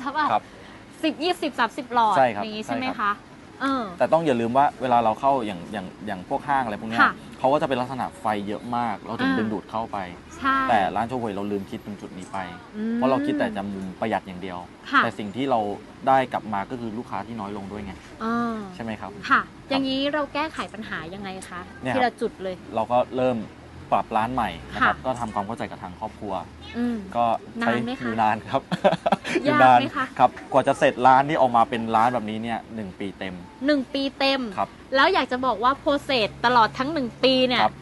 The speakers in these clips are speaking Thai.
สักแบบครับ สิบยี่สิบสามสิบหลอดใช่ครับอย่างนี้ใช่ใช่ไหมครัคะบ เออ แต่ต้องอย่าลืมว่าเวลาเราเข้าอย่างอย่างอย่างพวกห้างอะไรพวกเนี้ยค่ะเขาก็จะเป็นลักษณะไฟเยอะมาก เราถึงอ่า ดึงดูดเข้าไป ใช่แต่ร้านโชว์หวยเราลืมคิดตรงจุดนี้ไป อืมเพราะเราคิดแต่จะมุมประหยัดอย่างเดียว ค่ะแต่สิ่งที่เราได้กลับมาก็คือลูกค้าที่น้อยลงด้วยไงอ่าใช่ไหมครับ ค่ะ อย่างนี้เราแก้ไขปัญหายังไงคะเนี่ยทีละจุดเลย เราก็เริ่ม ปรับร้านใหม่นะครับค่ะก็ทำความเข้าใจกับทางครอบครัวอืมก็ใช้นานไหมคะอยู่นานครับยากนานไหมคะครับกว่าจะเสร็จร้านที่ออกมาเป็นร้านแบบนี้เนี่ยหนึ่งปีเต็มหนึ่งปีเต็มครับแล้วอยากจะบอกว่าโปรเซสตลอดทั้งหนึ่งปีเนี่ยครับ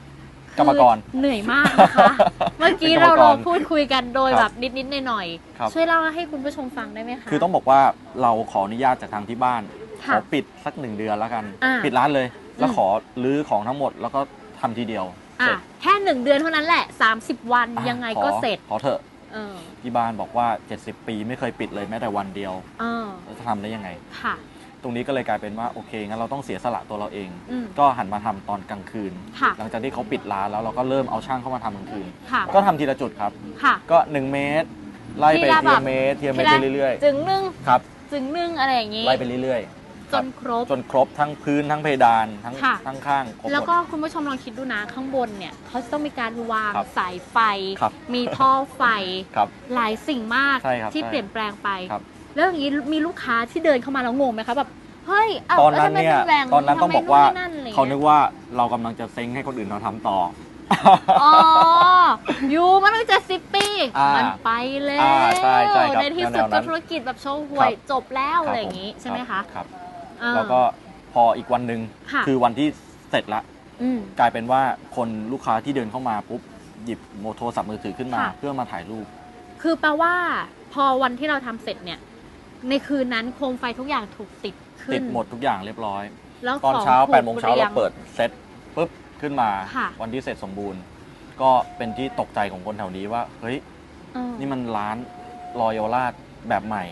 คืกรรมกรเหนื่อยมากนะคะ เมื่อกี้เป็นกรรเรามกรเราพูดคุยกันโดยคแบรับบนิดๆหน่อยครับๆช่วยเล่าให้คุณผู้ชมฟังได้ไหมคะคือต้องบอกว่าเราขออนุญาตจากทางที่บ้านขค่ะอปิดสักหนึ่งเดือนแล้วกันอ่าปิดร้านเลย แล้วอืมขอรื้อของทั้งหมดแล้วก็ทำทีเดียว อะเสร็จแค่หนึ่งเดือนเท่านั้นแหละ 30 วันอะยังไงขอก็เสร็จ ขอเถอะเออที่บ้านบอกว่า 70 ปีไม่เคยปิดเลยแม้แต่วันเดียวเออแล้วจะทำได้ยังไง ค่ะ ตรงนี้ก็เลยกลายเป็นว่าโอเคงั้นเราต้องเสียสละตัวเราเอง อืม ก็หันมาทำตอนกลางคืน ค่ะ หลังจากที่เขาปิดร้านแล้วเราก็เริ่มเอาช่างเข้ามาทำกลางคืน ค่ะ ก็ทำทีละจุดครับ ค่ะ ก็ 1 เมตร ไล่ไปทีละทีแบละบเมตรทีละเมตรทีละไปเรื่อยจึงนึ่งๆครับ จึงนึ่งอะไรอย่างนี้ ไล่ไปเรื่อยๆ จครับนครบ จนครบทั้งพื้นทั้งเพดานทั้งค่ะ ทั้งข้างครบหมด แล้วก็คุณผู้ชมลองคิดดูนะข้างบนเนี่ยเขาจะต้องมีการวางครับสายไฟ ครับมีท่อไฟ ครับหลายสิ่งมากใช่ครับที่ใช่เปลี่ยนแปลงไป ครับ แล้วอย่างนี้มีลูกค้าที่เดินเข้ามาแล้วงงไหมคะแบบเฮ้ยเาตอนนั้นแล้วทำไมเนี่ย มัแหว่งตอนนั้นต้องบอกว่าทำไมนู่นนี่นั่นอะไรเขานึงี้กยว่าเรากำลังจะเซ้งให้คนอื่นเราทำต่อ อ๋ออยู่มาตั้งเจ็ดสิบปีอ่ามัมันไปแล้วอ่าใช่ใช่ครับที่สุดแนวๆนั้ก็นธุรกิจแบบโชว์หวยครับ จบแล้วคอะบไรอย่างนี้ผใช่ไหมคะ ครับ อ่าแล้วก็พออีกวันหนึ่งค่ะคือวันที่เสร็จละอืม กลายเป็นว่าคนลูกค้าที่เดินเข้ามาปุ๊บหยิบโมโทรศัพท์มือถือขึ้นมา ค่ะ เพื่อมาถ่ายรูป คือแปลว่า พอวันที่เราทำเสร็จเนี่ย ในคืนนั้นโคมไฟทุกอย่างถูกติดขึ้นติดหมดทุกอย่างเรียบร้อย แล้วตอนของเช้าถูก8ปดโมงเช้ารียเราเปิดเซตปุ๊บขึ้นมา ค่ะ วันที่เสร็จสมบูรณ์ ก็เป็นที่ตกใจของคนแถวนี้ว่า เฮ้ย เออนี่มันร้านรอยเยาวราชแบบใหม่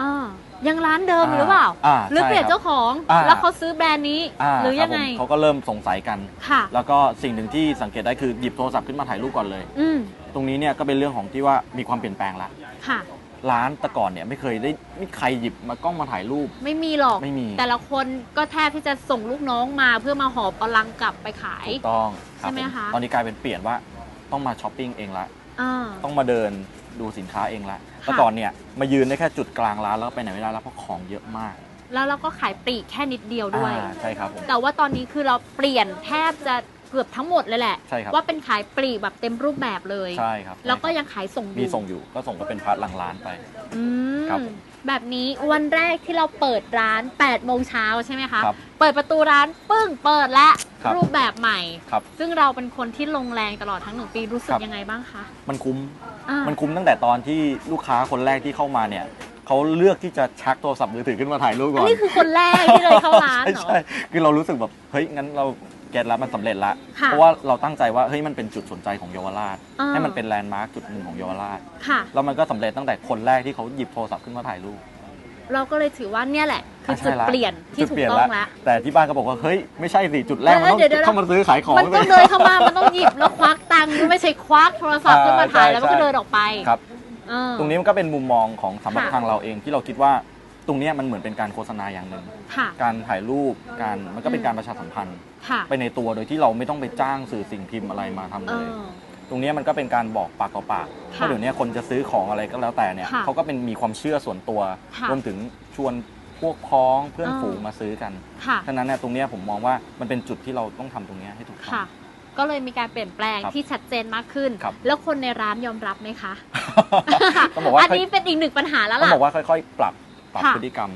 อ่า ยังร้านเดิมหรือเปล่า อ่าหรือใช่เปลี่ยนครับเจ้าของ อ่า แล้วเขาซื้อแบรนด์นี้าหรือคยับงไงผมเขาก็เริ่มสงสัยกัน ค่ะ แล้วก็สิ่งหนึ่งที่สังเกตได้คือหยิบโทรศัพท์ขึ้นมาถ่ายรูปก่อนเลย อืม ตรงนี้เนี่ยก็เป็นเรื่องของที่ว่ามีความเปลี่ยนแปลงละค่ะ ร้านแต่ก่อนเนี่ยไม่เคยได้ไม่ใครหยิบมากล้องมาถ่ายรูป ไม่มีหรอก ไม่มี แต่ละคนก็แทบที่จะส่งลูกน้องมาเพื่อมาหอบเอาลังกลับไปขาย ถูกต้องครับใช่ไหมผคะ ตอนนี้กลายเป็นเปลี่ยนว่าต้องมาช้อปปิ้งเองละ อ่า ต้องมาเดิน ดูสินค้าเองละแต่ก่อนเนี่ยมายืนได้แค่จุดกลางร้านแล้วก็ไปไหนไม่ได้แล้วเพราะของเยอะมาก แล้วเราก็ขายปลีกแค่นิดเดียวด้วยอ่าใช่ครับผม แต่ว่าตอนนี้คือเราเปลี่ยนแทบจะเกือบทั้งหมดเลยแหละ ใช่ครับ ว่าเป็นขายปลีกแบบเต็มรูปแบบเลย ใช่ครับแล้วก็ใช่ครับยังขายส่งอมียู่ส่งอยู่ก็ส่งก็เป็นพาร์ทหลังร้านไป อืมครับผม แบบนี้วันแรกที่เราเปิดร้าน8โมงเช้าใช่ไหมคะ ครับเปิดประตูร้านปึ้งเปิดและครับรูปแบบใหม่ ครับ ซึ่งเราเป็นคนที่ลงแรงตลอดทั้งหนึ่งปีรู้สึกครับยังไงบ้างคะมันคุ้ม อ่ามันคุ้มตั้งแต่ตอนที่ลูกค้าคนแรกที่เข้ามาเนี่ยเขาเลือกที่จะชักโทรศัพท์มือถือขึ้นมาถ่ายรูปก่อัอนนนี้คือคนแรกที่เลยเข้าร้านใช่เหรอใช่คือเรารู้สึกแบบเฮ้ยงั้นเรา เก็ตแล้วมันสำเร็จละค่ะเพราะว่าเราตั้งใจว่าเฮ้ยมันเป็นจุดสนใจของเยาวราช อ่า ให้มันเป็นแลนด์มาร์คจุดหนึ่งของเยาวราช ค่ะ แล้วมันก็สำเร็จตั้งแต่คนแรกที่เขาหยิบโทรศัพท์ขึ้นมาถ่ายรูปเราก็เลยถือว่าเนี่ยแหละ คือใช่จุดละเปลี่ยนที่จุดถูเปกลี่ยนต้องแล้ว แต่ที่บ้านก็บอกว่าเฮ้ยไม่ใช่สิจุดแรกมันต้องเดี๋ยวเดี๋ยว เข้ามาซื้อขายของมันต้องเดินเข้ามา มันต้องหยิบแล้วควักตังค์ไม่ใช่ควักโทรศัพท์ขึ้นมาถ่ายอ่าแล้วมันก็ใช่เดินออกไปครับ เออ ตรงนี้มันก็เป็นมุมมองของสำหรับค่ะทางเราเองที่เราคิดว่า ตรงเนี้ยมันเหมือนเป็นการโฆษณาอย่างหนึ่ง ค่ะ การถ่ายรูปการมันก็เป็นอืมการประชาสัมพันธ์ ค่ะไปในตัวโดยที่เราไม่ต้องไปจ้างสื่อสิ่งพิมพ์อะไรมาทำเอเลย อ ตรงเนี้ยมันก็เป็นการบอกปากต่อปากค่ะว่าเดี๋ยวนี้คนจะซื้อของอะไรก็แล้วแต่เนี่ยค่ะเขาก็เป็นมีความเชื่อส่วนตัวค่ะรวมถึงชวนพวกพ้องเพื่อนอ่า ฝูงมาซื้อกันค่ะ ฉะนั้นเนี่ยตรงเนี้ยผมมองว่ามันเป็นจุดที่เราต้องทำตรงเนี้ยให้ถูกต้อง ค่ะ ก็เลยมีการเปลี่ยนแปลงครับที่ชัดเจนมากขึ้น ครับ แล้วคนในร้านยอมรับไหมคะ ต้องบอกว่าอันนี้เป็นอีกหนึ่งปัญหาแล้วต้องล่ะ บอกว่าค่อย ๆ ปรับ ปรับค่ะ พฤติกรรม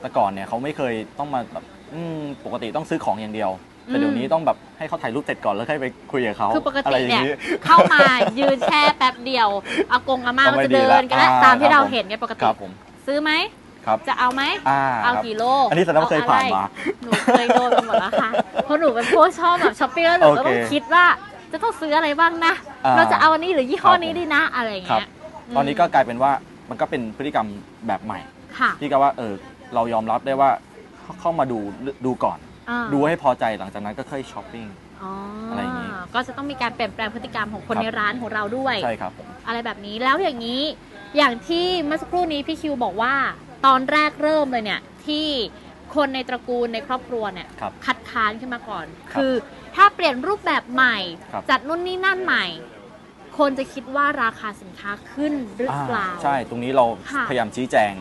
แต่ก่อนเนี่ยเขาไม่เคยต้องมาแบบอืมปกติต้องซื้อของอย่างเดียว แต่เดี๋ยวนี้ต้องแบบให้เขาถ่ายรูปเสร็จก่อนแล้วค่อยไปคุยกับเขาคือปกอะไรติอย่าเนี่ยงนี้ เข้ามายืนแช่แป๊บเดียวอากงอาม่าก็ก็ไม่จะดีเดิละนกันแล้วอ่าตามที่ครัเราบผมเห็นเนี่ยปกคติ รับผมซื้อไหม ครับจะเอาไหม อ่าเอาครับ กี่โลอันนี้แสดงว่าเคยผ่านมาหนูเคยโดนมาหมดแล้วค่ะ เพราะหนูเป็นพวกชอบแบบช้อปปิ้งแล้วหนูก็โอเคต้องคิดว่า จะต้องซื้ออะไรบ้างนะ อ่าเราจะเอาอันนี้หรือยี่ห้อครับนี้ผมดีนะอะไรอย่างครัเงี้บ ยตอนนี้ก็กลายเป็นว่ามันก็เป็นพฤติกรรมแบบใหม่ ค่ะที่ก็ว่าเออเรายอมรับได้ว่าเข้ามาดูดูก่อน อ่าดูให้พอใจหลังจากนั้นก็ค่อยช้อปปิ้ง อ๋อออะไรอย่างงี้ ก็จะต้องมีการเปลี่ยนแปลงพฤติกรรมของคนครับในร้านของเราด้วย ใช่ครับผมอะไรแบบนี้แล้วอย่างนี้อย่างที่เมื่อสักครู่นี้พี่คิวบอกว่า ตอนแรกเริ่มเลยเนี่ยที่คนในตระกูลในครอบครัวเนี่ยครับคัดค้านขึ้นมาก่อนครับคือถ้าเปลี่ยนรูปแบบใหม่ ครับ จัดนู่นนี่นั่นใหม่ คนจะคิดว่าราคาสินค้าขึ้นหรือเปล่าอ่าใช่ตรงนี้เราค่ะ พยายามชี้แจง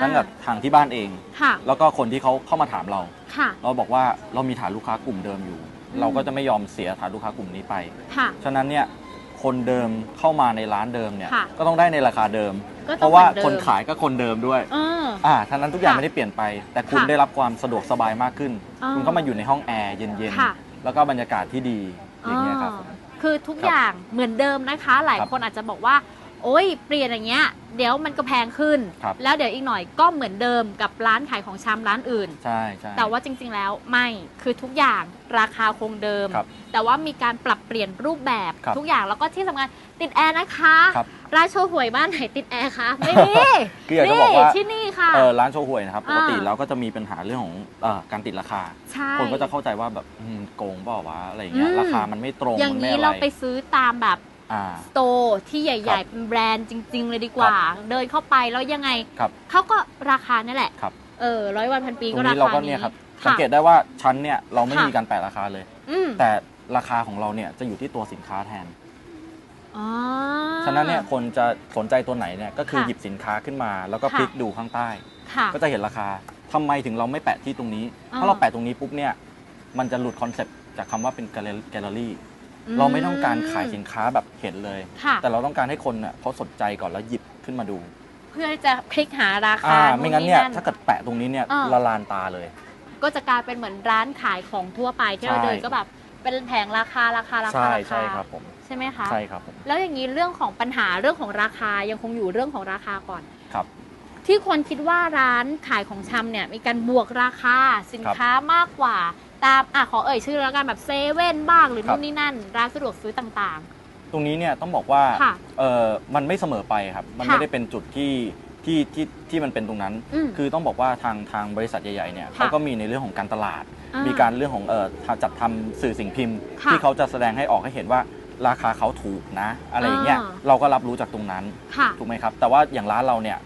ทั้งอ่ากับทางที่บ้านเอง ค่ะ แล้วก็คนที่เขาเข้ามาถามเรา ค่ะ เราบอกว่าเรามีฐานลูกค้ากลุ่มเดิมอยู่อืมเราก็จะไม่ยอมเสียฐานลูกค้ากลุ่มนี้ไป ค่ะ ฉะนั้นเนี่ยคนเดิมเข้ามาในร้านเดิมเนี่ยค่ะก็ต้องได้ในราคาเดิม ก็ต้องเพราะว่าเหมือนเดิม คนขายก็คนเดิมด้วยเออ อ่าท่านั้นทุกอย่างค่ะไม่ได้เปลี่ยนไป แต่คุณค่ะได้รับความสะดวกสบายมากขึ้นอ่าคุณก็มาอยู่ในห้องแอร์เย็นค่ะ ๆ แล้วก็บรรยากาศที่ดีอย่างเงี้ยครับอ๋อคือทุกครับอย่างเหมือนเดิมนะคะ หลายครับคนอาจจะบอกว่า โอ๊ยเปลี่ยนอย่างเงี้ยเดี๋ยวมันก็แพงขึ้น ครับ แล้วเดี๋ยวอีกหน่อยก็เหมือนเดิมกับร้านขายของชำร้านอื่น ใช่ใช่ แต่ว่าจริงๆแล้วไม่คือทุกอย่างราคาคงเดิม ครับแต่ว่ามีการปรับเปลี่ยนรูปแบบครับทุกอย่างแล้วก็ที่สำคัญติดแอร์นะคะครับร้านโชว์หวยบ้านไหนติดแอร์คะไม่มีคืออยากจะบอกว่า ที่นี่ค่ะ เออร้านโชว์หวยนะครับปอ่ากติแล้วก็จะมีปัญหาเรื่องของเออการติดราคา ใช่คนก็จะเข้าใจว่าแบบอืมโกงเปล่าวะอะไรอย่างเงี้ยอืมราคามันไม่ตรงอย่างมันไม่นี้อะไร เราไปซื้อตามแบบ อ่า สโตร์ที่ใหญ่ ๆ เป็นแบรนด์จริง ๆ เลยดีกว่า เดินเข้าไปแล้วยังไง ครับ เขาก็ราคานี่แหละ ครับ เออร้อยวันพันปีตรก็งรานี้เราคาก็นี้เนี่ยครับะสังเกตได้ว่าชั้นเนี่ยเราไม่ค่ะมีการแปะราคาเลย อืมแต่ราคาของเราเนี่ยจะอยู่ที่ตัวสินค้าแทน อ๋อ ฉะนั้นเนี่ยคนจะสนใจตัวไหนเนี่ยก็คือค่ะหยิบสินค้าขึ้นมา แล้วก็ค่ะ พลิกดูข้างใต้ ค่ะ ก็จะเห็นราคาทำไมถึงเราไม่แปะที่ตรงนี้ อ่า ถ้าเราแปะตรงนี้ปุ๊บเนี่ยมันจะหลุดคอนเซปต์จากคำว่าเป็นแกลเลอรี่ เราไม่ต้องการขายสินค้าแบบเห็นเลย ค่ะ แต่เราต้องการให้คนเน่ยเขาสนใจก่อนแล้วหยิบขึ้นมาดูเพื่อที่จะคลิกหาราคาอ่าไม่งั้นเนี่ยนู่ถ้าเกิดแปะตรงนี้เนี่ยอ่าละลานตาเลย ก็จะกลายเป็นเหมือนร้านขายของทั่วไปที่เราใช่ เดินก็แบบเป็นแผงราคาราคาราคาใช่ราคาใช่ครับผมใช่ไหมคะ ใช่ครับผม แล้วอย่างนี้เรื่องของปัญหาเรื่องของราคายังคงอยู่เรื่องของราคาก่อนครับที่คนคิดว่าร้านขายของชำเนี่ยมีการบวกราคาสินค้ามากกว่า ตามอะขอเอ่ยชื่อแล้วกันแบบเซเว่นบ้างหรือครับนู่นนี่นั่น ร้านสะดวกซื้อต่างตรงนี้เนี่ยต้องบอกว่าค่ะ เออมันไม่เสมอไปครับ มันค่ะไม่ได้เป็นจุดที่ที่ที่ที่มันเป็นตรงนั้น อืมคือต้องบอกว่าทางทางบริษัทใหญ่ๆเนี่ยค่ะเขาก็มีในเรื่องของการตลาด อ่ามีมีการเรื่องของเอ่อจัดทำสื่อสิ่งพิมพ์ ค่ะที่เขาจะแสดงให้ออกให้เห็นว่าราคาเขาถูกนะ อะไรอย่างเงี้ยอ่า เราก็รับรู้จากตรงนั้นๆค่ะ ถูกไหมครับ แต่ว่าอย่างร้านเราเนี่ย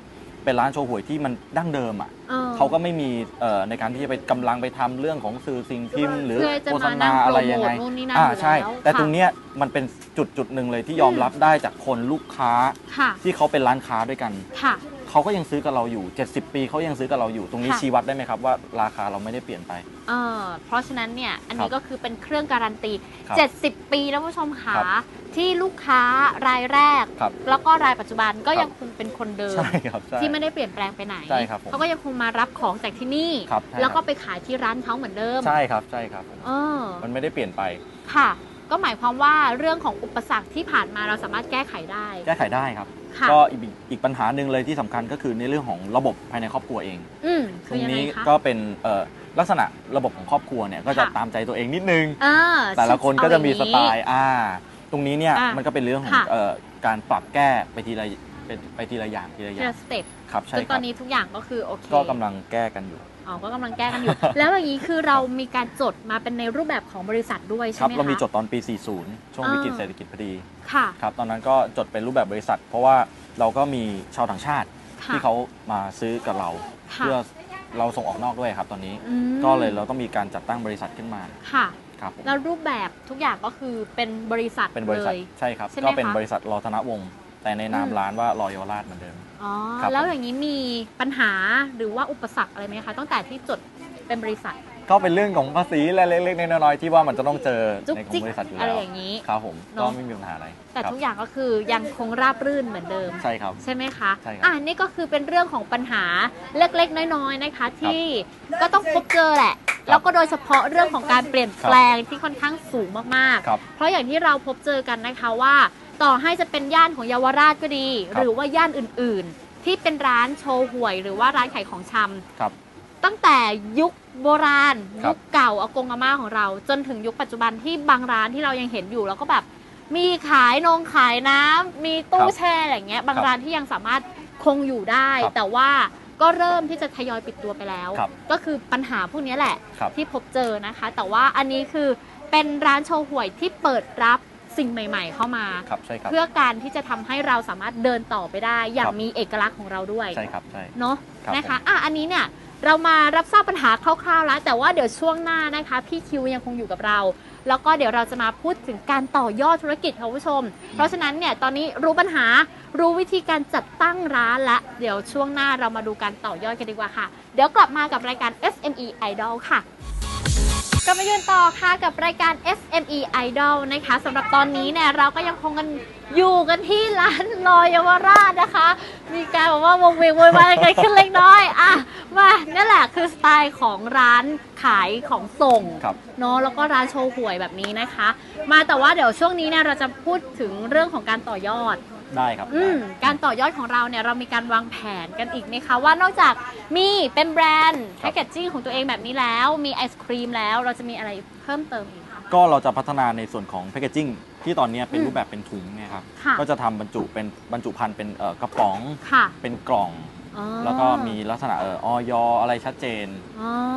เป็นร้านโชว์หวยที่มันดั้งเดิมอะออ เขาก็ไม่มีเอ่อในการที่จะไปกำลังไปทำเรื่องของสื่อสิ่งพิมพ์ หรือเพื่อจะโฆษมานั่ณางอะไรโปรยังโมไงทนู่นนี่นั่นอ่าอยู่ใช่แล้วแต่ค่ะ ตรงเนี้ยมันเป็นจุดจุดหนึ่งเลยที่ยอมอืมรับได้จากคนลูกค้าค่ะ ที่เขาเป็นร้านค้าด้วยกัน ค่ะ เขาก็ยังซื้อกับเราอยู่ 70 ปีเขายังซื้อกับเราอยู่ ตรงนี้ค่ะ ชี้วัดได้ไหมครับว่าราคาเราไม่ได้เปลี่ยนไป เออเพราะฉะนั้นเนี่ย อันนี้ครับก็คือเป็นเครื่องการันตี ครับ70 ปีแล้วผู้ชมขาครับ ที่ลูกค้ารายแรก ครับ แล้วก็รายปัจจุบันก็ครับ ยังคงเป็นคนเดิม ใช่ครับใช่ ที่ไม่ได้เปลี่ยนแปลงไปไหน ใช่ครับผมเขาก็ยังคงมารับของจากที่นี่ ครับใช่แล้วก็ครับไปขายที่ร้านเขาเหมือนเดิม ใช่ครับใช่ครับผมเออ มันไม่ได้เปลี่ยนไป ค่ะ ก็หมายความว่าเรื่องของอุปสรรคที่ผ่านมาเราสามารถแก้ไขได้ แก้ไขได้ครับ ค่ะก็อีกอีกปัญหาหนึ่งเลยที่สำคัญก็คือในเรื่องของระบบภายในครอบครัวเอง อืมตคืรองยังไงนี้คะ ก็เป็นเอ่อลักษณะระบบของครอบครัวเนี่ยก็จะค่ะ ตามใจตัวเองนิดนึงเออแต่ละคนก็จะมีสไตเอาอย่างนี้ล์อ่า ตรงนี้เนี่ยอะมันก็เป็นเรื่องของค่ะ เอ่อการปรับแก้ไปทีละเป็นไปทีละอย่างทีละอทีย่างละสเต็ปครับใช่จนคตอรันบนี้ทุกอย่างก็คือโอเค ก็กำลังแก้กันอยู่ อ๋อก็กำลังแก้กันอยู่ แล้วอย่างนี้คือเรามีการจดมาเป็นในรูปแบบของบริษัทด้วยคใช่รับไหมคะ เรามีจดตอนปี 40 ช่วงอ่า วิกฤตเศรษฐกิจพอดีค่ะครับตอนนั้นก็จดเป็นรูปแบบบริษัท เพราะว่าเราก็มีชาวต่างชาติค่ะที่เขามาซื้อกับเรา ค่ะเพื่อเราส่งออกนอกด้วยครับตอนนี้อืมก็เลยเราต้องมีการจัดตั้งบริษัทขึ้นมาค่ะ ครับผมแล้วรูปแบบทุกอย่างก็คือเป็นบริษัทเป็นบริษัทเลย ใช่ครับ ใช่ไหมก็เป็นคะ บริษัทรอธนวงศ์ แต่ในนามอืมร้านว่ารอยาวราชเหมือนเดิม อ๋อ ครับ แล้วอย่างนี้มีปัญหาหรือว่าอุปสรรคอะไรไหมคะตั้งแต่ที่จดเป็นบริษัท ก็เป็นเรื่องของภาษีและเล็กๆน้อยๆที่ว่ามันจะต้องเจอจุกในขอจิงกบริษัทอยู่อะไรแล้วอย่างนี้ ครับผมเนอะก็ไม่มีปัญหาอะไรแต่ครับทุกอย่างก็คือยังคงราบรื่นเหมือนเดิม ใช่ครับ ใช่ไหมคะใช่ครับอ่านี่ก็คือเป็นเรื่องของปัญหาเล็กๆ น้อยๆ นะคะ ที่ก็ต้องพบเจอแหละ แล้วก็โดยเฉพาะเรื่องของการเปลี่ยนแปลงที่ค่อนข้างสูงมากครับ ๆ เพราะอย่างที่เราพบเจอกันนะคะว่า ต่อให้จะเป็นย่านของเยาวราชก็ดี ครับ หรือว่าย่านอื่นๆ ที่เป็นร้านโชว์หวยหรือว่าร้านขายของชำครับ ตั้งแต่ยุคโบราณ ครัยุบคเก่าอากงอาม่าของเรา จนถึงยุคปัจจุบันที่บางร้านที่เรายังเห็นอยู่ แล้วก็แบบมีขายนงขายน้ำมีตู้แช่อะไรอย่างเงี้ยบางครับร้านที่ยังสามารถคงอยู่ได้ ครับแต่ว่าก็เริ่มที่จะทยอยปิดตัวไปแล้ว ครับ ก็คือปัญหาพวกนี้แหละ ครับ ที่พบเจอนะคะ แต่ว่าอันนี้คือเป็นร้านโชว์หวยที่เปิดรับ สิ่งใหม่ ๆ เข้ามา ครับใช่ครับเพื่อการที่จะทำให้เราสามารถเดินต่อไปได้ อย่าคงรับมีเอกลักษณ์ของเราด้วย ใช่ครับใช่ เนาะครับนะคะผมอะอันนี้เนี่ยเรามารับทราบปัญหาคร่าวๆแล้ว แต่ว่าเดี๋ยวช่วงหน้านะคะพี่คิวยังคงอยู่กับเรา แล้วก็เดี๋ยวเราจะมาพูดถึงการต่อยอดธุรกิจค่ะคุณผู้ชม เพราะฉะนั้นเนี่ยตอนนี้รู้ปัญหารู้วิธีการจัดตั้งร้านและ เดี๋ยวช่วงหน้าเรามาดูการต่อยอดกันดีกว่าค่ะ เดี๋ยวกลับมากับรายการ SME Idol ค่ะ กลับมายืนต่อค่ะกับรายการ SME Idol นะคะสำหรับตอนนี้เนี่ยเราก็ยังคงกันอยู่กันที่ร้านลอยเยาวราชนะคะ มีการบอกว่าวงเวงโวยวายกันขึ้นเล็กน้อยอะมานั่นแหละคือสไตล์ของร้านขายของส่งครับ เนาะแล้วก็ร้านโชว์หวยแบบนี้นะคะ มาแต่ว่าเดี๋ยวช่วงนี้เนี่ยเราจะพูดถึงเรื่องของการต่อยอด ได้ครับอืมการต่อยอดของเราเนี่ยเรามีการวางแผนกันอีกไหมคะว่านอกจากมีเป็นแบรนด์แพคเกจจิ้งของตัวเองแบบนี้แล้ว มีไอศครีมแล้วเราจะมีอะไรเพิ่มเติมอีกคะ ก็เราจะพัฒนาในส่วนของแพคเกจิ้งที่ตอนนี้เป็นอืมรูปแบบเป็นถุงเนี่ยครับค่ะ ก็จะทำบรรจุเป็นบรรจุภัณฑ์เป็นเอ่อกระป๋องค่ะเป็นกล่อง อ๋อแล้วก็มีลักษณะเอ่อออยอะไรชัดเจน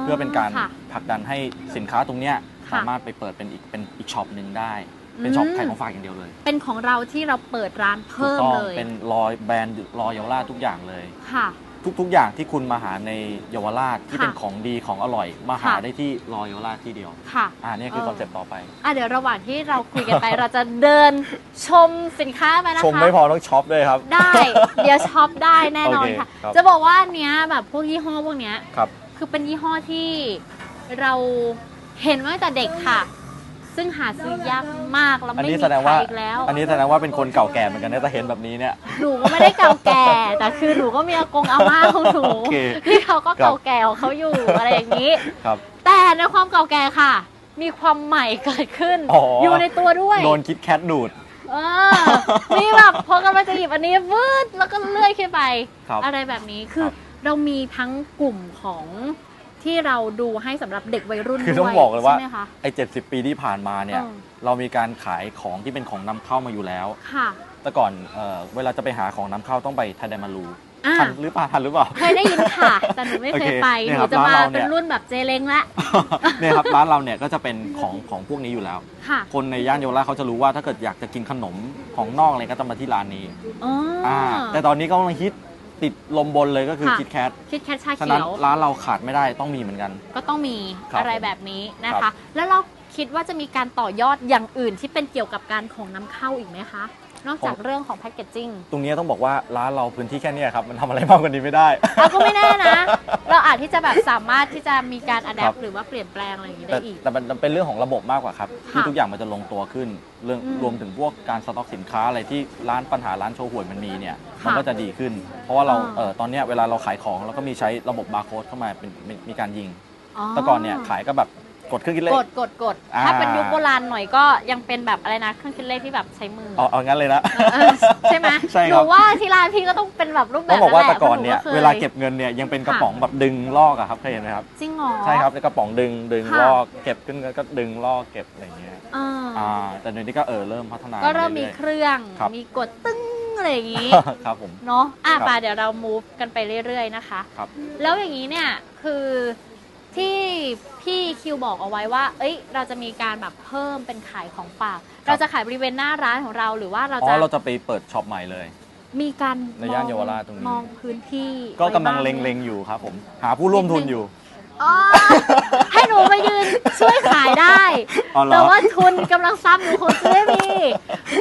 เพื่อเป็นการค่ะ ผลักดันให้สินค้าตรงเนี้ยค่ะ สามารถไปเปิดเป็นอีกเป็นอีกช็อปหนึ่งได้ เป็นช็อปอืมขายของฝากอย่างเดียวเลยเป็นของเราที่เราเปิดร้านถูกเพิ่มต้องเลยเป็นรอยแบรนด์รอยเยาวราชทุกอย่างเลย ค่ะ ทุก ๆ อย่างที่คุณมาหาในเยาวราชที่ค่ะเป็นของดีของอร่อย มาหาค่ะ ได้ที่รอยเยาวราชที่เดียว ค่ะ อ่านี่คือเออ คอนเซ็ปต์ต่อไป อะเดี๋ยวระหว่างที่เราคุยกันไป เราจะเดินชมสินค้าไปนะคะ ชมไม่พอต้องช็อปด้วยครับ ได้ เดี๋ยวช็อปได้แน่นอนโอเคค่ะครับ จะบอกว่าอันเนี้ยแบบพวกยี่ห้อพวกเนี้ย ครับ คือเป็นยี่ห้อที่เราเห็นมาตั้งแต่เด็กค่ะ ซึ่งหาซื้อยากมากแล้วอันไม่นี้มีแสดงว่าขายอีกแล้ว อันนี้แสดงว่าเป็นคนเก่าแก่เหมือนกันนะแต่เห็นแบบนี้เนี่ย หนูก็ไม่ได้เก่าแก่ แต่คือหนูก็มีอากงอาม่าของหนูโอเคที่เขาก็ครับเก่าแก่ของเขาอยู่อะไรอย่างนี้ ครับแต่ในความเก่าแก่ค่ะ มีความใหม่เกิดขึ้นอ๋ออ ยู่ในตัวด้วย โดนคิดแคทดูด เออมีแบบพอกำลังจะหยิบอันนี้วืดแล้วก็เลื่อยขึ้นไป ครับอะไรแบบนี้คือครับเรามีทั้งกลุ่มของ ที่เราดูให้สำหรับเด็กวัยรุ่นคือด้วยต้องบอกเลยว่าใช่ไหมคะ ไอ้70ปีที่ผ่านมาเนี่ย เออ เรามีการขายของที่เป็นของนำเข้ามาอยู่แล้ว ค่ะแต่ก่อนเอ่อเวลาจะไปหาของนำเข้าต้องไปไทยแดนมารูอ่าทันหรือเปล่าทันหรือเปล่า เคยได้ยินค่ะ แต่หนูไม่เคยโอเคไปเนี่ยหครันูบจะมาร้านเราเนี่เป็นย รุ่นแบบเจเล้งละเนี่ยครับร้านเราเนี่ยก็จะเป็นของของพวกนี้อยู่แล้ว ค่ะคนในย่านเยาวราชเขาจะรู้ว่าถ้าเกิดอยากจะกินขนมของนอกอะไรก็ต้องมาที่ร้านนี้อ๋อออ่าแต่ตอนนี้ก็กำลังฮิต ติดลมบนเลยก็คือค่ะ คิดแคทคิดแคทชาฉะเขีนั้นยว ร้านเราขาดไม่ได้ต้องมีเหมือนกัน ก็ต้องมีครับอะไรแบบนี้นะครัคะ บ แล้วเราคิดว่าจะมีการต่อยอดอย่างอื่นที่เป็นเกี่ยวกับการของนำเข้าอีกไหมคะ นอกจากเรื่องของแพคเกจจิ้งตรงนี้ต้องบอกว่าร้านเราพื้นที่แค่เนี้ยครับ มันทำอะไรมากกว่านี้ไม่ได้ เราก็ไม่แน่นะ เราอาจที่จะแบบสามารถที่จะมีการอัดแอครัปบหรือว่าเปลี่ยนแปลงอะไรอย่างนี้แต่ได้อีก แต่มันเป็นเรื่องของระบบมากกว่าครับ ที่ค่ะทุกอย่างมันจะลงตัวขึ้น เรื่องอืมรวมถึงพวกการสต็อกสินค้าอะไรที่ร้านปัญหาร้านโชว์หวยมันมีเนี่ย ค่ะมันก็จะดีขึ้น เพราะว่าเราอ่า เออตอนเนี้ยเวลาเราขายของเราก็มีใช้ระบบบาร์โค้ดเข้ามาเป็นมีมีการยิงอ๋อแต่ก่อนเนี่ยขายก็แบบ กดเครื่องคิดเลข กดกดกดอ่า ถ้าเป็นยุคโบราณหน่อยก็ยังเป็นแบบอะไรนะเครื่องคิดเลขที่แบบใช้มือเอาเอางั้นเลยนะ เออใช่ไหมใช่ครับ หนูว่าที่ร้านพี่ก็ต้องเป็นแบบรูปแบต้อบงบอกว่าแหละแต่ก่อนเนี่ยพราะหเวลาเก็บเงินเนี่ยยังเป็นกระป๋องแบบดึงลอกอะครับเคยเห็นไหมครับ จริงเหรอ ใช่ครับในกระป๋องดึงดึงค่ะ ลอกเก็บขึ้นก็ดึงลอกเก็บอะไรอย่างเงี้ยอ่าอ่าแต่เดี๋ยวนี้ก็เออเริ่มพัฒนาก็เริ่มมีอยเครื่องครับมีกดตึ้งอะไรอย่างนี้ๆครับผม เนาะอะครับไปเดี๋ยวเรา move กันไปเรื่อยๆ นะคะ ครับ แล้วอย่างนี้เนี่ย คือ ที่พี่คิวบอกเอาไว้ว่า เอ้ย เราจะมีการแบบเพิ่มเป็นขายของฝากเราจะขายบริเวณหน้าร้านของเราหรือว่าเราอ๋จะอเราจะไปเปิดช็อปใหม่เลย มีการในย่านเยาวราชตรงนี้ มองพื้นที่ก็กำลังไว้เบ้าไหมล็งๆอยู่ครับผมหาผู้ร่วมทุนอยู่ อ๋อให้หนูมายืนช่วยขายได้ อ๋อเหรอแต่ว่าทุนกำลังซ้ำหนูคงจะไม่มี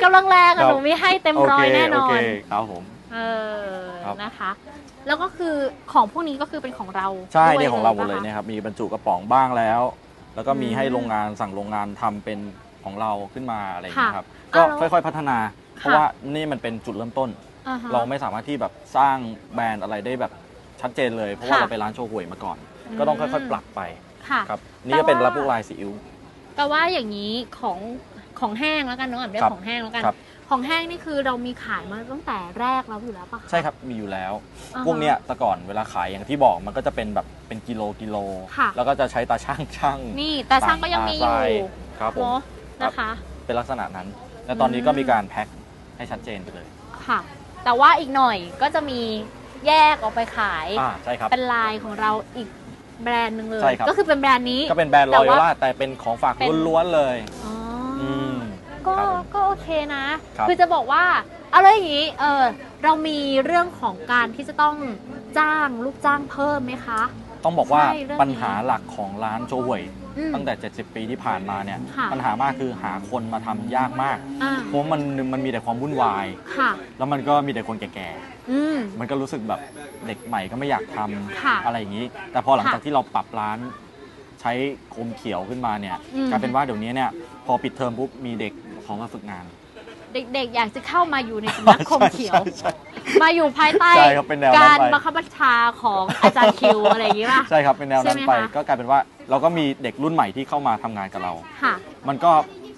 กำลังแรงครัอะบ หนูมีให้เต็มร้อยแน่นอโเคนโอเคครับผม เออครับ นะคะ แล้วก็คือของพวกนี้ก็คือเป็นของเราใช่ด้วเนี่ยของเราหมดเลยปะคะเนี่ยครับมีบรรจุกระป๋องบ้างแล้ว แล้วก็มีอืมให้โรงงานสั่งโรงงานทำเป็นของเราขึ้นมาอะไรอย่างเงี้ยค่ะครับก็อ้าวแล้วค่อยๆพัฒนา เพราะค่ะว่านี่มันเป็นจุดเริ่มต้นอ่าฮะเราไม่สามารถที่แบบสร้างแบรนด์อะไรได้แบบชัดเจนเลย เพราะว่าค่ะเราไปร้านโชว์หวยมาก่อนอืมก็ต้องค่อยๆปรับไปค่ะครับนี่ก็เป็นแต่ว่ารับพวกลายซีอิ๊วแต่ว่าอย่างนี้ของของแห้งแล้วกันเนาะอะเรียกครับของแห้งแล้วกันครับ ของแห้งนี่คือเรามีขายมาตั้งแต่แรกแล้วอยู่แล้วปะใช่ครับมีอยู่แล้วอ่าฮะพวกเนี้ยแต่ก่อนเวลาขายอย่างที่บอกมันก็จะเป็นแบบเป็นกิโลกิโล ค่ะ แล้วก็จะใช้ตาช่างช่างนี่แต่ช่างก็ยังมีอยู่ใช่ครับผมเนาะครับนะคะ เป็นลักษณะนั้นแต่ตอนนี้ก็มีการแพ็คให้ชัดเจนไปเลยค่ะ แต่ว่าอีกหน่อยก็จะมีแยกออกไปขาย อ่าใช่ครับ เป็นลายของเราอีกแบรนด์หนึ่งเลย ใช่ครับ ก็คือเป็นแบรนด์นี้ ก็เป็นแบรนด์แต่รอว่า ยัลล่าแต่เป็นของฝากเป็น ล้วนๆเลย อ๋อออืม ก็ครับผม ก็โอโอ เคนะ ครับอจะบอกว่าเอาเลยอย่างนี้เออเรามีเรื่องของการที่จะต้องจ้างลูกจ้างเพิ่มไหมคะ ต้องบอกว่าใช่เรื่องนี้ ปัญหาหลักของร้านโจห่วยอืม ตั้งแต่ 70 ปีที่ผ่านมาเนี่ยค่ะ ปัญหามากคือหาคนมาทำยากมาก อ่าเพราะมันมันมีแต่ความวุ่นวาย ค่ะ แล้วมันก็มีแต่คนแก่อืม ๆ มันก็รู้สึกแบบเด็กใหม่ก็ไม่อยากทำค่ะอะไรอย่างนี้ แต่พอหลังค่ะจากที่เราปรับร้านใช้โคมเขียวขึ้นมาเนี่ยอืม กลายเป็นว่าเดี๋ยวนี้เนี่ยพอปิดเทอมปุ๊บมีเด็ก ขอมาฝึกงาน เด็กๆ อยากจะเข้ามาอยู่ในสำนักคมเขียว ใช่ใช่มาอยู่ภายใต้ ใช่ครับเป็นแนวนั้นการไปบังคับบัญชาของอาจารย์คิวอะไรอย่างนี้ป่ะ ใช่ครับเป็นแนวนั้นใช่ไหมไปคะ ก็กลายเป็นว่าเราก็มีเด็กรุ่นใหม่ที่เข้ามาทำงานกับเรา ค่ะ มันก็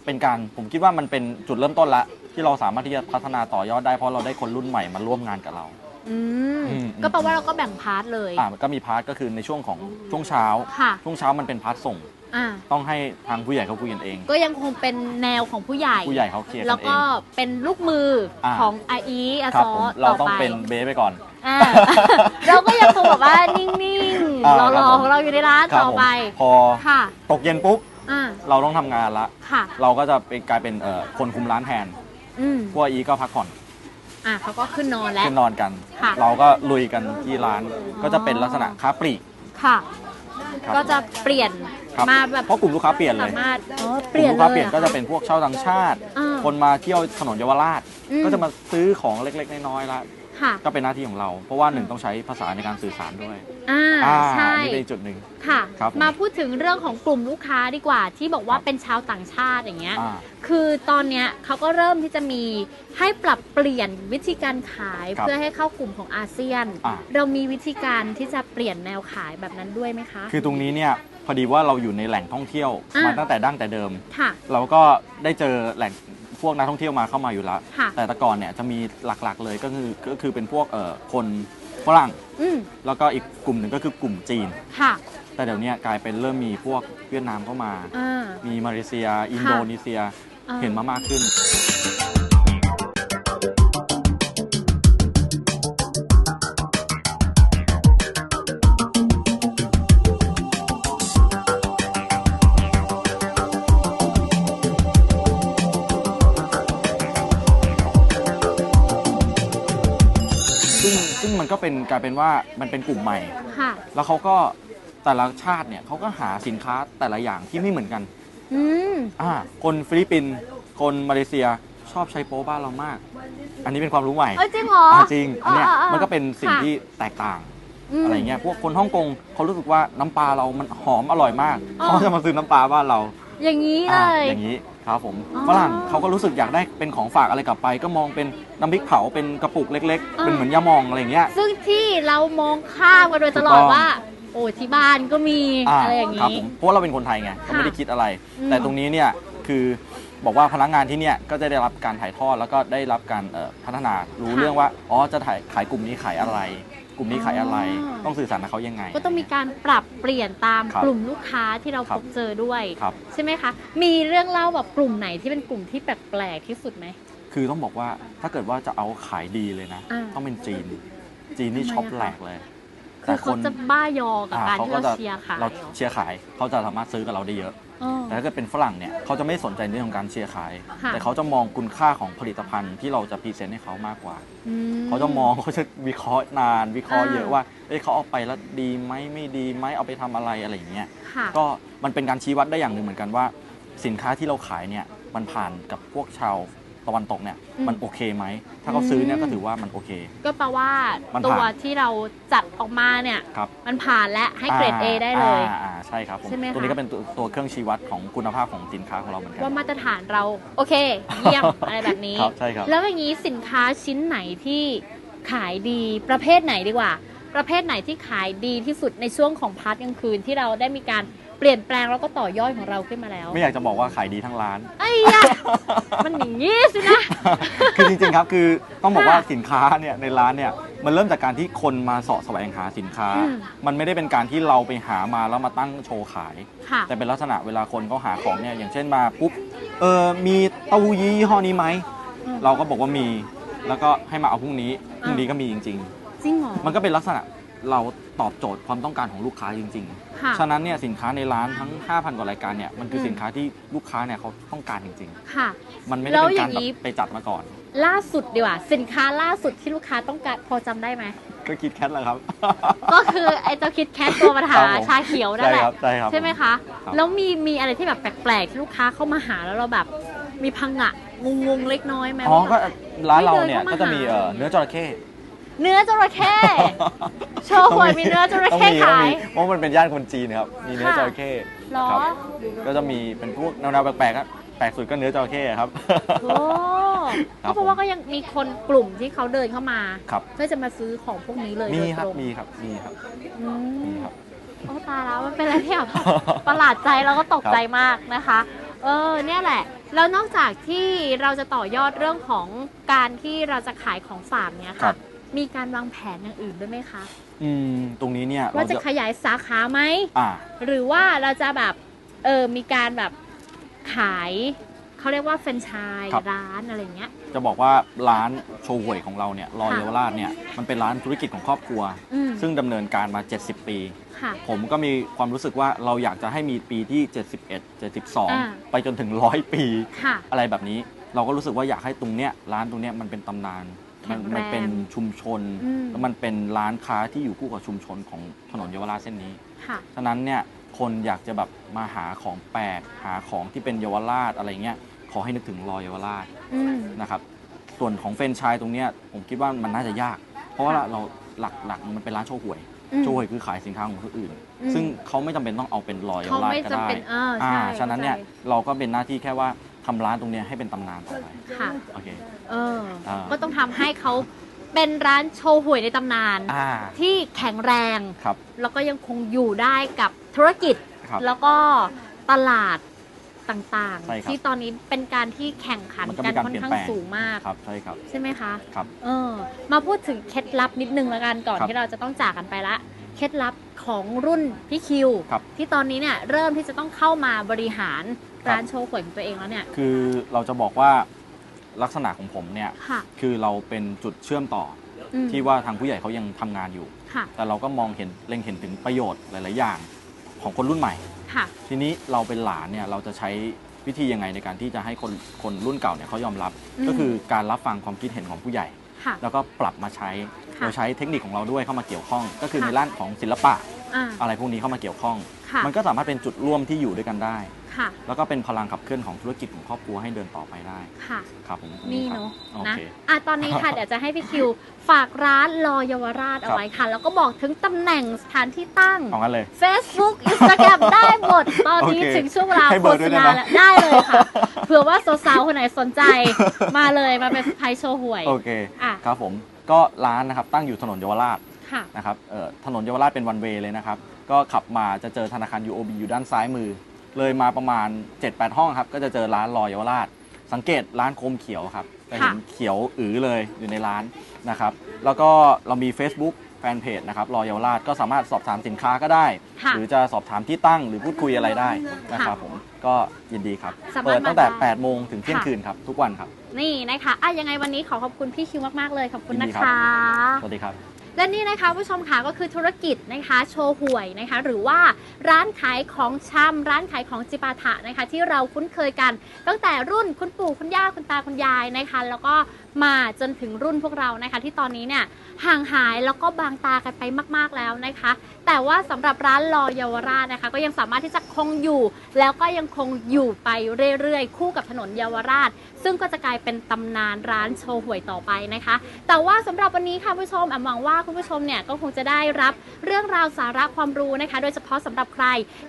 เป็นการผมคิดว่ามันเป็นจุดเริ่มต้นละที่เราสามารถที่จะพัฒนาต่อยอดได้เพราะเราได้คนรุ่นใหม่มาร่วมงานกับเรา อืม อืม ก็แปลว่าเราก็แบ่งพาร์ทเลย อ่ามันก็มีพาร์ทก็คือในช่วงของช่วงเช้า ค่ะ ช่วงเช้ามันเป็นพาร์ทส่ง อ่า ต้องให้ทางผู้ใหญ่เขาคุยกันเอง ก็ยังคงเป็นแนวของผู้ใหญ่ ผู้ใหญ่เขาเคลียร์แล้กัวนเอก็งเป็นลูกมืออ่าของไออีอาครัซบอผมเราต่ต้องไปเป็นเบสไปก่อน อ่า เราก็ยังคงแบบว่านิ่งอ่าๆรครับอผม ๆของเราอยู่ในร้านครับต่อผมไป พอค่ะ ตกเย็นปุ๊บอ่า เราต้องทำงานละ ค่ะ เราก็จะเป็นกลายเป็นเอ่อคนคุมร้านแทนอืม พวกอีก็พักผ่อนอ่าเขาก็ขึ้นนอนแล้ว ขึ้นนอนกัน ค่ะเราก็ลุยกันที่ร้านก็จะเป็นลักษณะค้าปลีก ค่ะครับ ก็จะเปลี่ยนครับมาแบบเพราะกลุ่มลูกค้าเปลี่ยนเลสายมารถอ๋อกเปลุ่ลี่มยนลูกเลค้ายเปลี่ยนก็จะเป็นพวกชาวต่างชาติ อ่า คนมาเที่ยวถนนเยาวราช อืม ก็จะมาซื้อของเล็กๆ น้อยๆละ ค่ะก็เป็นหน้าที่ของเรา เพราะว่าหนึ่งต้องใช้ภาษาในการสื่อสารด้วยอ่าอ่าใช่นี่เป็นอีกจุดหนึ่ง ค่ะ ครับผมมาพูดถึงเรื่องของกลุ่มลูกค้าดีกว่า ที่บอกว่าครับ เป็นชาวต่างชาติอย่างเงี้ย อ่า คือตอนเนี้ยเขาก็เริ่มที่จะมีให้ปรับเปลี่ยนวิธีการขายครับเพื่อให้เข้ากลุ่มของอาเซียน อ่า เรามีวิธีการที่จะเปลี่ยนแนวขายแบบนั้นด้วยไหมคะ คือตรงนี้เนี่ยพอดีว่าเราอยู่ในแหล่งท่องเที่ยวอ่าม มาตั้งแต่ดั้งแต่เดิม ค่ะ เราก็ได้เจอแหล่ง พวกนักท่องเที่ยวมาเข้ามาอยู่แล้ว ค่ะแต่แต่ก่อนเนี่ยจะมีหลักๆเลยก็คือก็คือเป็นพวกเอ่อคนฝรั่ง อืมแล้วก็อีกกลุ่มหนึ่งก็คือกลุ่มจีน ค่ะแต่เดี๋ยวเนี้กลายเป็นเริ่มมีพวกเวียดนามเข้ามา อ่า มีมาเลเซีย อินโดนีเซีย อ่า เห็นมามากขึ้น เป็นกลายเป็นว่ามันเป็นกลุ่มใหม่ ค่ะ แล้วเขาก็แต่ละชาติเนี่ยเขาก็หาสินค้าแต่ละอย่างที่ไม่เหมือนกันอืม อ่าคนฟิลิปปินส์คนมาเลเซียชอบใช้โป๊บ้านเรามาก อันนี้เป็นความรู้ใหม่เอ้ยจริงเหรออ่าจริงอันเนี้ยาาามันก็เป็นสิ่งค่ะที่แตกต่าง ม อะไรเงี้ยพวกคนฮ่องกงเขารู้สึกว่าน้ำปลาเรามันหอมอร่อยมาก อ๋อ เขาจะมาซื้อน้ำปลาบ้านเราอย่างนี้เลอ่าย อย่างนี้ ครับผมอ๋อฝรั่งเขาก็รู้สึกอยากได้เป็นของฝากอะไรกลับไป ก็มองเป็นน้ำพริกเผาเป็นกระปุกเล็กอ่าๆเป็นเหมือนยามองอะไรเงี้ย ซึ่งที่เรามองข้ามกันโดยตลอถูดกต้อง ว่า โอ้ที่บ้านก็มีอ่าอะไรอย่างครับนี้ ผมเพราะว่าเราเป็นคนไทยไงก็ไม่ได้คิดอะไร อืม แต่ตรงนี้เนี่ยคือบอกว่าพนักงานที่เนี่ยก็จะได้รับการถ่ายทอดแล้วก็ได้รับการเอ่อพัฒนารู้เรื่องว่าอ๋อจะถ่ายขายกลุ่มนี้ขายอะไร กลุ่มนี้ขายอะไรต้องสื่อสารกับเขายังไง ก็ต้องมีการปรับเปลี่ยนตามครับกลุ่มลูกค้าที่เราครัพบบ เจอด้วย ครับ ใช่ไหมคะ มีเรื่องเล่าแบบกลุ่มไหนที่เป็นกลุ่มที่แปลกๆที่สุดไหม คือต้องบอกว่าถ้าเกิดว่าจะเอาขายดีเลยนะ อ่าต้องเป็นจีน จีนนี่ทำไมช็อปอะคะ แหลกเลยคือเขาจะบ้ายอกับอ่าการเขาที่ก็เราจะเชียร์ขายเราเหรอ เชียร์ขายเขาจะสามารถซื้อกับเราได้เยอะอ๋อ แต่ถ้าเกิดเป็นฝรั่งเนี่ยเขาจะไม่สนใจในเรื่องของการเชียร์ขาย ค่ะ แต่เขาจะมองคุณค่าของผลิตภัณฑ์ที่เราจะพรีเซนต์ให้เขามากกว่า อืมเขาจะมองเขาจะวิเคราะห์นานวิเคราะห์อ่าเยอะว่าเอ้ยเขาเอาไปแล้วดีไหมไม่ดีไหมเอาไปทำอะไรอะไรอย่างเงี้ย ค่ะ ก็มันเป็นการชี้วัดได้อย่างหนึ่งเหมือนกันว่า สินค้าที่เราขายเนี่ยมันผ่านกับพวกชาว ตะวันตกเนี่ยอืม มันโอเคไหม ถ้าเขาซื้อเนี่ยอืมก็ถือว่ามันโอเค ก็แปลว่ามันตัวผ่านที่เราจัดออกมาเนี่ย ครับมันผ่านและให้เกรด A ได้เลย อ่าอ่าใช่ครับผมใช่ไหมคะ ตัวนี้ก็เป็นตัวตัวเครื่องชี้วัดของคุณภาพของสินค้าของเราเหมือนกันว่ามาตรฐานเราโอเค เยี่ยม อะไรแบบนี้ ครับใช่ครับ แล้วอย่างนี้สินค้าชิ้นไหนที่ขายดีประเภทไหนดีกว่า ประเภทไหนที่ขายดีที่สุดในช่วงของพาร์ทกลางคืนที่เราได้มีการ เปลี่ยนแปลงแล้วก็ต่อยอดของเราขึ้นมาแล้วไม่อยากจะบอกว่าขายดีทั้งร้าน ไอ้ยะมันอย่างนี้สินะ คือจริงๆครับคือต้องบอกว่าค่ะสินค้าเนี่ยในร้านเนี่ยมันเริ่มจากการที่คนมาเสาะแสวงหาสินค้า อืมมันไม่ได้เป็นการที่เราไปหามาแล้วมาตั้งโชว์ขาย ค่ะแต่เป็นลักษณะเวลาคนเขาหาของเนี่ยอย่างเช่นมาปุ๊บเออมีเต้าหู้ยี่ห้อนี้ไหมอืมเราก็บอกว่ามี แล้วก็ให้มาเอาพรุ่งนี้พรุ่งนี้ก็มีจริง จริงเหรอๆ มันก็เป็นลักษณะเรา ตอบโจทย์ความต้องการของลูกค้าจริง ค่ะๆ ฉะนั้นเนี่ยสินค้าในร้านทั้ง 5,000 กว่ารายการเนี่ยมันคืออมสินค้าที่ลูกค้าเนี่ยเขาต้องการจริง ค่ะ ๆ มันไม่แล้ได้วเป็นอการย่างแบบนี้ไปจัดมาก่อน ล่าสุดดีกว่าสินค้าล่าสุดที่ลูกค้าต้องการพอจำได้ไหม ก็คิดแคทแหละครับ ก็คือไอ้เจ้าคิดแคทตัวปัญหาครับผม ชาเขียวนั่นใช่แหละ ครับใช่ครับ ใช่ไหมคะ ครับ แล้วมีมีอะไรที่แบบแปลกๆที่ลูกค้าเข้ามาหาแล้วเราแบบมีพังงะงงงๆเล็กน้อยไหมอ๋อว่าก็แบบร้านเราเนี่ยไม่เดินเข้ามาก็จะมีเอ่อหาเนื้อจระเข้ เนื้อจระเข้โชว์หวยมีเนื้อจระเข้ต้องมีขายต้องมีเพราะมันเป็นย่านคนจีนครับ มีเนื้อค่ะจระเข้เหรอครับก็จะมีเป็นพวกแนวๆแปลกๆครับแปลกสุดก็เนื้อจระเข้ครับโอ้ครับก็เพราะว่าก็ยังมีคนกลุ่มที่เขาเดินเข้ามาครับเพื่อจะมาซื้อของพวกนี้เลยมีโดยครัตบรงมีครับมีครับอืมีมครับโอ้ตายแล้วมันเป็นอะไรที่แบบประหลาดใจแล้วก็ตกใจมากนะคะ เออเนี่ยแหละ แล้วนอกจากที่เราจะต่อยอดเรื่องของการที่เราจะขายของฝากเนี่ยครัค่ะบ มีการวางแผนอย่างอื่นด้วยไหมคะอืมตรงนี้เนี่ยว่าเราจะจะขยายสาขาไหมอ่าหรือว่าเราจะแบบเออมีการแบบขายเขาเรียกว่าแฟรนไชส์ครับร้านอะไรเงี้ย จะบอกว่าร้านโชว์หวยของเราเนี่ยรอค่ะเยาวราชเนี่ยมันเป็นร้านธุรกิจของครอบครัวอืมซึ่งดำเนินการมา 70 ปีค่ะผมก็มีความรู้สึกว่าเราอยากจะให้มีปีที่ 71อ่า72 ไปจนถึงร้อยปีค่ะอะไรแบบนี้ เราก็รู้สึกว่าอยากให้ตรงเนี้ยร้านตรงเนี้ยมันเป็นตำนาน แข็มันงแรงมันเป็นชุมชน อืม แล้วมันเป็นร้านค้าที่อยู่คู่กับชุมชนของถนนเยาวราชเส้นนี้ ค่ะ ฉะนั้นเนี่ยคนอยากจะแบบมาหาของแปลกหาของที่เป็นเยาวราชอะไรเงี้ยขอให้นึกถึงรอยเยาวราชอืม นะครับ ส่วนของเฟรนไชส์ตรงเนี้ยผมคิดว่ามันน่าจะยาก เพราะว่าค่ะเราหลักหลักมันเป็นร้านโชว์หวยอืมโชว์หวยคือขายสินค้าของคนอื่น อืม ซึ่งเขาไม่จำเป็นต้องเอาเป็นรอยเยาเขาวราชไม่ก็จำได้เป็นเอออ่าใช่ฉะนั้นเนี่ยข้าใจเราก็เป็นหน้าที่แค่ว่า ทำร้านตรงเนี้ยให้เป็นตำนานต่อไปค่ะ โอเค เออ อ่า ก็ต้องทำให้เขาเป็นร้านโชว์หวยในตำนาน อ่าที่แข็งแรง ครับแล้วก็ยังคงอยู่ได้กับธุรกิจ ครับ แล้วก็ตลาดต่างใช่ครับๆ ที่ตอนนี้เป็นการที่แข่งขันมันก็กัมีนการค่อนเปลี่ยนข้างแปลง สูงมาก ครับใช่ครับ ใช่ไหมคะ ครับ เออ มาพูดถึงเคล็ดลับนิดนึงแล้วกันก่อนครับที่เราจะต้องจากกันไปละ เคล็ดลับของรุ่นพี่คิว ครับ ที่ตอนนี้เนี่ยเริ่มที่จะต้องเข้ามาบริหารครับร้านโชว์หวยของตัวเองแล้วเนี่ย คือเราจะบอกว่าลักษณะของผมเนี่ยค่ะ คือเราเป็นจุดเชื่อมต่ออือมที่ว่าทางผู้ใหญ่เขายังทำงานอยู่ ค่ะ แต่เราก็มองเห็นเล็งเห็นถึงประโยชน์หลาย ๆ อย่างของคนรุ่นใหม่ ค่ะ ทีนี้เราเป็นหลานเนี่ยเราจะใช้วิธียังไงในการที่จะให้คนคนรุ่นเก่าเนี่ยเขายอมรับ อืม ก็คือการรับฟังความคิดเห็นของผู้ใหญ่ ค่ะแล้วก็ปรับมาใช้ค่ะ โดยใช้เทคนิคของเราด้วยเข้ามาเกี่ยวข้อง ก็คือค่ะในด้านของศิลปะ อ่า อะไรพวกนี้เข้ามาเกี่ยวข้อง ค่ะ มันก็สามารถเป็นจุดร่วมที่อยู่ด้วยกันได้ ค่ะ แล้วก็เป็นพลังขับเคลื่อนของธุรกิจของครอบครัวให้เดินต่อไปได้ค่ะครับผมตรงนี่ครับเนาะโอนะเค อะตอนนี้ค่ะ เดี๋ยวจะให้พี่คิวฝากร้านรอเยาวราชเอาไว้ค่ะ แล้วก็บอกถึงตำแหน่งสถานที่ตั้ง เอางั้นเลย Facebook Instagram ได้หมด ตอนนี้โอเคถึงช่วงเวลาให้โฆเบอร์ษด้วยณาได้ไหม แล้วได้เลยค่ะ เผื่อว่าสาวๆคนไหนสนใจ มาเลยมาเป็นไพโชว์หวย โอเคอะ ครับผมก็ร้านนะครับตั้งอยู่ถนนเยาวราชค่ะ นะครับเอ่อถนนเยาวราชเป็นวันเวย์เลยนะครับ ก็ขับมาจะเจอธนาคาร UOB อยู่ด้านซ้ายมือ เลยมาประมาณ 7-8 ห้องครับ ก็จะเจอร้านรอเยาวราช สังเกตร้านโคมเขียวครับจะเห็นค่ะเขียวอือเลยอยู่ในร้านนะครับ แล้วก็เรามี Facebook แฟนเพจนะครับรอเยาวราชก็สามารถสอบถามสินค้าก็ได้ ค่ะ หรือจะสอบถามที่ตั้งหรือพูดคุยอะไรได้นะครับผมก็ยินดีครับ สามารถเปิดตั้งแต่มาได้ 8โมงถึงเที่ยงค่ะคืนครับ ทุกวันครับ นี่นะคะอะยังไงวันนี้ขอขอบคุณพี่คิวมาก ๆ เลย ขอบคุณยินดีนะครับคะ สวัสดีครับ และนี่นะคะผู้ชมค่ะก็คือธุรกิจนะคะโชว์หวยนะคะ หรือว่าร้านขายของชำร้านขายของจิปาถะนะคะ ที่เราคุ้นเคยกัน ตั้งแต่รุ่นคุณปู่คุณย่าคุณตาคุณยายนะคะ แล้วก็มาจนถึงรุ่นพวกเรานะคะ ที่ตอนนี้เนี่ยห่างหายแล้วก็บางตากันไปมาก ๆแล้วนะคะ แต่ว่าสำหรับร้านรอเยาวราชนะคะ ก็ยังสามารถที่จะคงอยู่ แล้วก็ยังคงอยู่ไปเรื่อยๆ คู่กับถนนเยาวราช ซึ่งก็จะกลายเป็นตำนานร้านโชว์หวยต่อไปนะคะ แต่ว่าสำหรับวันนี้ค่ะผู้ชมแอมหวังว่าคุณผู้ชมเนี่ยก็คงจะได้รับเรื่องราวสาระความรู้นะคะ โดยเฉพาะสำหรับใคร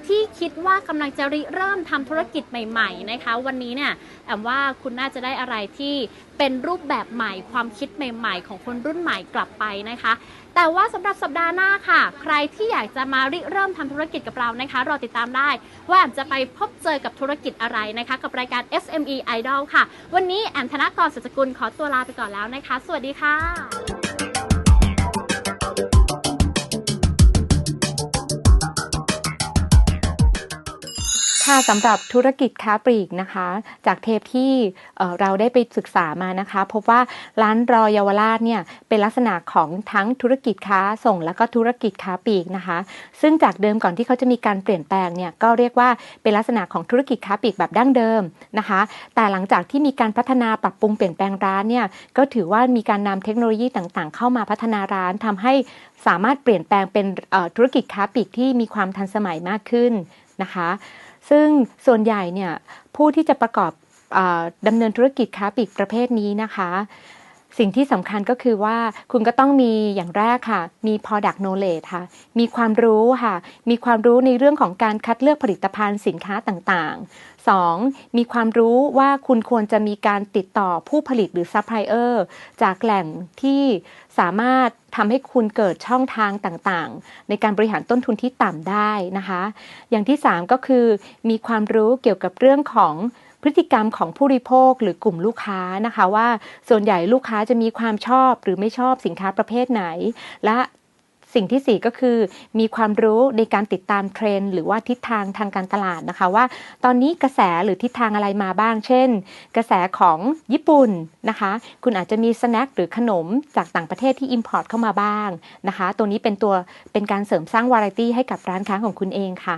ที่คิดว่ากำลังจะริเริ่มทำธุรกิจใหม่ๆนะคะ วันนี้เนี่ยแอมว่าคุณน่าจะได้อะไรที่เป็นรูปแบบใหม่ความคิดใหม่ ๆ ของคนรุ่นใหม่กลับไปนะคะ แต่ว่าสำหรับสัปดาห์หน้าค่ะ ใครที่อยากจะมาริเริ่มทำธุรกิจกับเรานะคะรอติดตามได้ ว่าแอมจะไปพบเจอกับธุรกิจอะไรนะคะ กับรายการ SME Idol ค่ะ วันนี้แอมธนกรสุจกุลขอตัวลาไปก่อนแล้วนะคะ สวัสดีค่ะ ค่ะสำหรับธุรกิจค้าปลีกนะคะ จากเทปที่เเราได้ไปศึกษามานะคะ พบว่าร้านรอเยาวราชเนี่ยเป็นลักษณะของทั้งธุรกิจค้าส่ง แล้วก็ธุรกิจค้าปลีกนะคะ ซึ่งจากเดิมก่อนที่เขาจะมีการเปลี่ยนแปลงเนี่ยก็เรียกว่าเป็นลักษณะของธุรกิจค้าปลีกแบบดั้งเดิมนะคะ แต่หลังจากที่มีการพัฒนาปรับปรุงเปลี่ยนแปลงร้านเนี่ยก็ถือว่ามีการนำเทคโนโลยีต่างๆ เข้ามาพัฒนาร้านทำให้สามารถเปลี่ยนแปลงเป็นธุรกิจค้าปลีกที่มีความทันสมัยมากขึ้นนะคะ ซึ่งส่วนใหญ่เนี่ยผู้ที่จะประกอบอดำเนินธุรกิจค้าปลีกประเภทนี้นะคะ สิ่งที่สำคัญก็คือว่าคุณก็ต้องมีอย่างแรกค่ะ มี product knowledge ค่ะ มีความรู้ค่ะ มีความรู้ในเรื่องของการคัดเลือกผลิตภัณฑ์สินค้าต่างๆ 2. มีความรู้ว่าคุณควรจะมีการติดต่อผู้ผลิตหรือซัพพลายเออร์จากแหล่งที่สามารถ ทำให้คุณเกิดช่องทางต่างๆ ในการบริหารต้นทุนที่ต่ำได้นะคะ อย่างที่ 3 ก็คือ มีความรู้เกี่ยวกับเรื่องของพฤติกรรมของผู้บริโภคหรือกลุ่มลูกค้านะคะว่าส่วนใหญ่ลูกค้าจะมีความชอบหรือไม่ชอบสินค้าประเภทไหน และ สิ่งทีสี่ 4 ก็คือ มีความรู้ในการติดตามเทรนด์หรือว่าทิศทางทางการตลาดนะคะว่า ตอนนี้กระแสหรือทิศทางอะไรมาบ้าง เช่น กระแสของญี่ปุ่นนะคะ คุณอาจจะมีสแน็คหรือขนมจากต่างประเทศที่ Import เข้ามาบ้างนะคะ ตัวนี้เป็นตัวเป็นการเสริมสร้างวาไรตี้ให้กับร้านค้าของคุณเองค่ะ